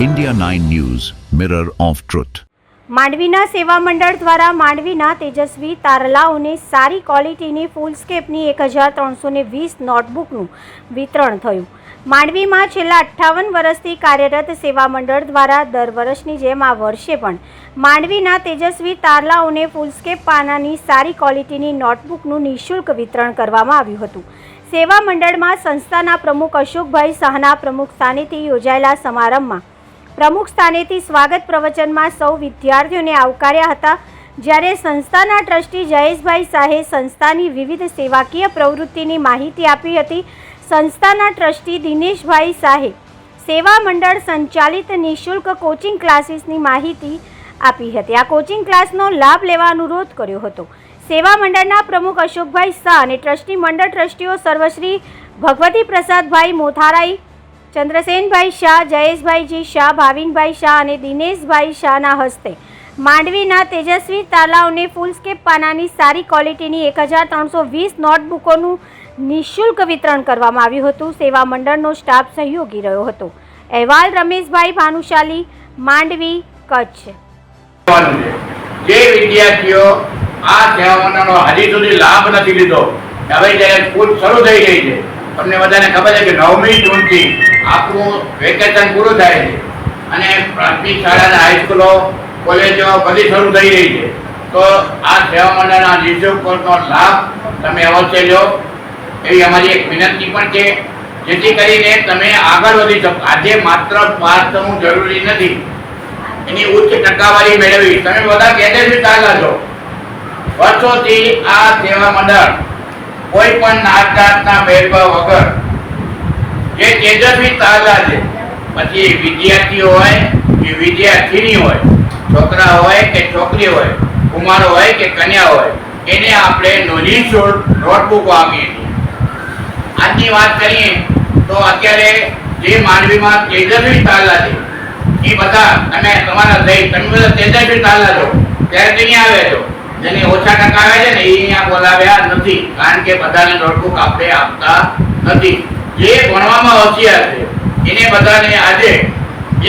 India 9 News, Mirror of Truth. માંડવીના સેવા મંડળ દ્વારા માંડવીના તેજસ્વી તારલાઓને સારી ક્વોલિટીની ફૂલસ્કેપની એક હજાર ત્રણસો ને વીસ નોટબુકનું વિતરણ થયું માંડવીમાં છેલ્લા અઠ્ઠાવન વર્ષથી કાર્યરત સેવા મંડળ દ્વારા દર વર્ષની જેમ આ વર્ષે પણ માંડવીના તેજસ્વી તારલાઓને ફૂલસ્કેપ પાનાની સારી ક્વોલિટીની નોટબુકનું નિઃશુલ્ક વિતરણ કરવામાં આવ્યું હતું સેવા મંડળમાં સંસ્થાના પ્રમુખ અશોકભાઈ શાહના પ્રમુખ સ્થાનેથી યોજાયેલા સમારંભમાં પ્રમુખ સ્થાનેથી સ્વાગત પ્રવચનમાં સૌ વિદ્યાર્થીઓને આવકાર્યા હતા. જ્યારે સંસ્થાના ટ્રસ્ટી જયેશભાઈ શાહે સંસ્થાની વિવિધ સેવાકીય પ્રવૃત્તિની માહિતી આપી હતી. સંસ્થાના ટ્રસ્ટી દિનેશભાઈ શાહે સેવા મંડળ સંચાલિત નિઃશુલ્ક કોચિંગ ક્લાસીસની માહિતી આપી હતી. આ કોચિંગ ક્લાસનો લાભ લેવા અનુરોધ કર્યો હતો. સેવા મંડળના પ્રમુખ અશોકભાઈ શાહ અને ટ્રસ્ટી મંડળ ટ્રસ્ટીઓ સર્વશ્રી ભગવતી પ્રસાદભાઈ મોથારાઈ ચંદ્રસેનભાઈ શાહ, જયેશભાઈજી શાહ, ભાવિનભાઈ શાહ અને દિનેશભાઈ શાહના હસ્તે. માંડવીના તેજસ્વી તાલાઓને ફૂલસ્કેપ પાનાની સારી ક્વોલિટીની એક હજાર ત્રણસો વીસ નોટબુકોનું નિઃશુલ્ક વિતરણ કરવામાં આવ્યું હતું. સેવા મંડળનો સ્ટાફ સહયોગી રહ્યો હતો. અહેવાલ રમેશભાઈ ભાનુશાલી, માંડવી, કચ્છ. જે વિદ્યાર્થીઓ આ સેવા મંડળનો હજી સુધી લાભ નથી લીધો, હવે જ્યારે સ્કૂલ શરૂ થઈ ગઈ છે, તમને બધાને ખબર છે કે નવમી જૂનથી આપણું વેકેશન પૂરું થાય છે. અને પ્રાથમિક શાળા અને હાઈસ્કૂલો કોલેજો બધી શરૂ થઈ રહી છે. તો આ સેવા મંડળના નિઃશુલ્ક કોર્સનો લાભ તમે અવશ્ય લો. એવી અમારી એક વિનંતી પણ છે, જેથી કરીને તમે આગળ વધી શકો. આજે માત્ર પાસ થવું જરૂરી નથી, એની ઉચ્ચ ટકાવારી મેળવી. તમે બધા કેડેટરી ચાલ્યા છો. વર્ષોથી આ સેવા મંડળ કોઈ પણ નાત જાતના ભેદભાવ વગર જે તેજસ્વી તાજા છે. પછી વિદ્યાર્થીઓ હોય કે વિદ્યાર્થીની હોય, છોકરા હોય કે છોકરી હોય, કુમારો હોય કે કન્યા હોય, એને આપણે નિઃશુલ્ક નોટબુક આપીએ. છીએ આજની વાત કરીએ તો અત્યારે જે માંડવીમાં તેજસ્વી તાલા છે, એ બધા, અને તમારા થઈ તમે બધા તેજસ્વી તાલા છો, ત્યારે તે અહીંયા આવે છો. જેને ઓછા ટકા આવે છે ને, એ અહીંયા બોલાવ્યા નથી, કારણ કે બધાને નોટબુક આપણે આપતા નથી. જે ભણવામાં હોશિયાર છે એને બધાને આજે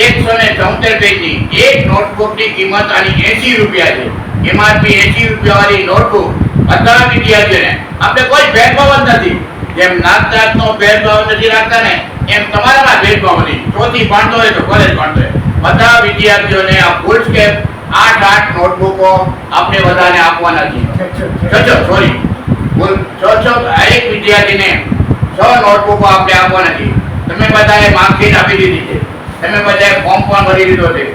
એકસો ને ચોતેર પેજની એક નોટબુકની કિંમત આની એસી રૂપિયા છે. એમઆરપી એસી રૂપિયા વાળી નોટબુક બધા વિદ્યાર્થીઓને આપણે કોઈ ભેદભાવ જ નથી. જેમ નાત જાતનો ભેદભાવ નથી રાખતા ને એમ તમારામાં ભેદભાવ નથી. ચોથી ભણતો હોય તો કોલેજ ભણતો હોય. બધા વિદ્યાર્થીઓને આ ફૂલ સ્કેપ આઠ આઠ નોટબુકો આપણે બધાને આપવાના છીએ. છ છ. સોરી છ છ એક વિદ્યાર્થીને છ નોટબુકો આપણે આપવાના નથી તમે બધાએ માર્કશીટ આપી દીધી છે. તમે બધાએ ફોર્મ પણ ભરી દીધો છે.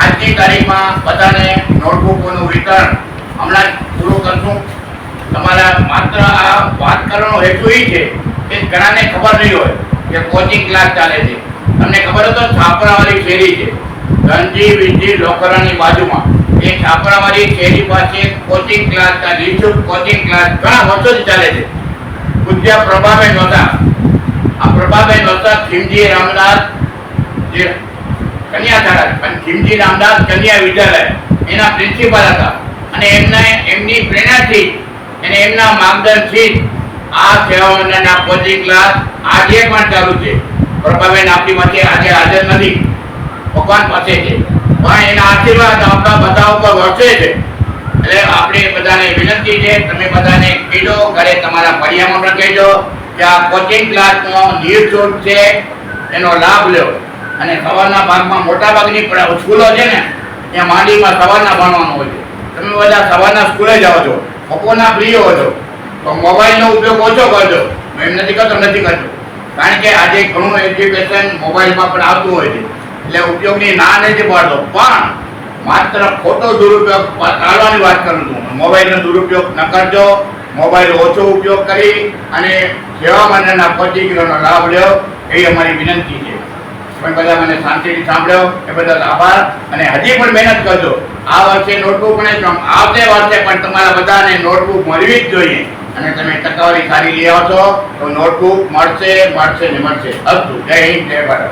આજની તારીખમાં બધાને નોટબુકોનું વિતરણ હમણાં જ પૂરું કરશું. તમારા માત્ર આ વાત કરવાનો હેતુ એ છે કે ઘણાને ખબર નહીં હોય કે કોચિંગ ક્લાસ ચાલે છે. તમને ખબર હતો છાપરાવાળી શેરી છે. ધનજી વિજી લોકરાની બાજુમાં. એ છાપરાવાળી શેરી પાસે કોચિંગ ક્લાસ નિઃશુલ્ક કોચિંગ ક્લાસ ઘણા વર્ષોથી ચાલે છે. પૂજ્ય પ્રભાબેન હતા. આ પ્રભાબેન હતા ખીમજી રામદાસ, જે કન્યાધારા પણ ખીમજી રામદાસ કન્યા વિદ્યાલય. એના પ્રિન્સિપાલ હતા. અને એમને એમની પ્રેરણાથી અને એમના માર્ગદર્શનથી આ સેવા મંડળના કોચિંગ ક્લાસ આજે પણ ચાલુ છે. પ્રભાબેન આપણી માટે આજે હાજર નથી. ભગવાન પાસે છે. પણ એના આશીર્વાદ આપણા બધા ઉપર વર્ષે છે. એટલે આપણે બધાને વિનંતી છે, તમે બધાને કહેજો ઘરે તમારા ફળિયામાં પણ કહેજો કે આ કોચિંગ ક્લાસનો નિઃશુલ્ક છે, એનો લાભ લો. અને સવારના ભાગમાં મોટા ભાગની સ્કૂલો છે ને, ત્યાં માંડીમાં સવારના ભણવાનું હોય છે. તમે બધા સવારના સ્કૂલે જાઓ છો, બપોરના ફ્રી હો છો, તો મોબાઈલનો ઉપયોગ ઓછો કરજો. હું એમ નથી કરતો નથી કરતો. કારણ કે આજે ઘણું એજ્યુકેશન મોબાઈલમાં પણ આવતું હોય છે. એટલે ઉપયોગની ના નથી પડતો. પણ માત્ર ખોટો દુરુપયોગ ટાળવાની વાત કરું છું. મોબાઈલનો દુરુપયોગ ન કરજો. મોબાઈલ ઓછો ઉપયોગ કરી અને સેવા મંડળના કોચિંગનો લાભ લ્યો એ અમારી વિનંતી છે. પણ બધા મને શાંતિથી સાંભળ્યો એ બદલ આભાર. અને હજી પણ મહેનત કરજો. આ વર્ષે નોટબુક પણ આવતે વર્ષે પણ તમારા બધાને નોટબુક મળવી જ જોઈએ. અને તમે ટકાવારી સારી લઈ આવશો તો નોટબુક મળશે મળશે ને મળશે. અસ્તુ. જય હિન્દ, જય ભારત.